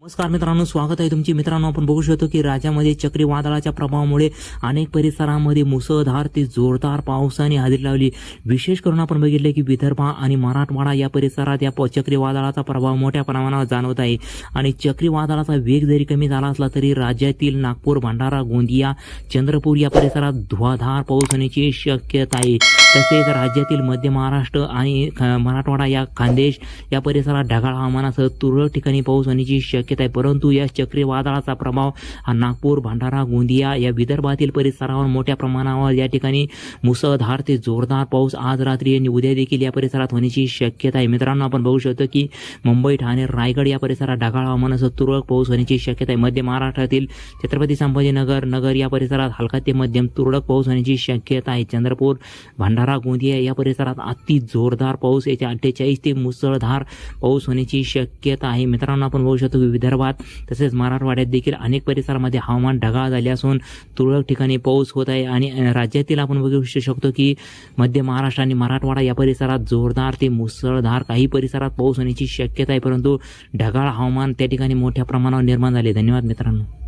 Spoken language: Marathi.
नमस्कार मित्रांनो स्वागत आहे तुमचे. मित्रांनो आपण बघू शकतो की राज्यामध्ये चक्रीवादळाच्या प्रभावामुळे अनेक परिसरामध्ये मुसळधार ते जोरदार पावसाने हजेरी लावली. विशेष करून आपण बघितले की विदर्भ आणि मराठवाडा या परिसरात या प- चक्रीवादळाचा प्रभाव मोठ्या प्रमाणावर जाणवत आहे. आणि चक्रीवादळाचा वेग जरी कमी झाला असला तरी राज्यातील नागपूर भंडारा गोंदिया चंद्रपूर या परिसरात धुवाधार पाऊस होण्याची शक्यता आहे. तसेच राज्यातील मध्य महाराष्ट्र आणि मराठवाडा या खानदेश या परिसरात ढगाळ हवामानासह तुरळक ठिकाणी पाऊस होण्याची शक्य शक्यता आहे. परंतु या चक्रीवादळाचा प्रभाव हा नागपूर भंडारा गोंदिया या विदर्भातील परिसरावर मोठ्या प्रमाणावर या ठिकाणी मुसळधार ते जोरदार पाऊस आज रात्री आणि उद्या देखील या परिसरात होण्याची शक्यता आहे. मित्रांनो आपण बघू शकतो की मुंबई ठाणे रायगड या परिसरात ढगाळ हवामानासह तुरळक पाऊस होण्याची शक्यता आहे. मध्य महाराष्ट्रातील छत्रपती संभाजीनगर नगर या परिसरात हलका ते मध्यम तुरळक पाऊस होण्याची शक्यता आहे. चंद्रपूर भंडारा गोंदिया या परिसरात अति जोरदार पाऊस येत्या अठ्ठेचाळीस ते मुसळधार पाऊस होण्याची शक्यता आहे. मित्रांनो आपण बघू शकतो की विदर्भात तसेच मराठवाड्यात देखील अनेक परिसरामध्ये हवामान ढगाळ झाले असून तुरळक ठिकाणी पाऊस होत आहे आणि राज्यातील आपण बघू शकतो की मध्य महाराष्ट्र आणि मराठवाडा या परिसरात जोरदार ते मुसळधार काही परिसरात पाऊस होण्याची शक्यता आहे परंतु ढगाळ हवामान त्या ठिकाणी मोठ्या प्रमाणावर निर्माण झाले. धन्यवाद मित्रांनो.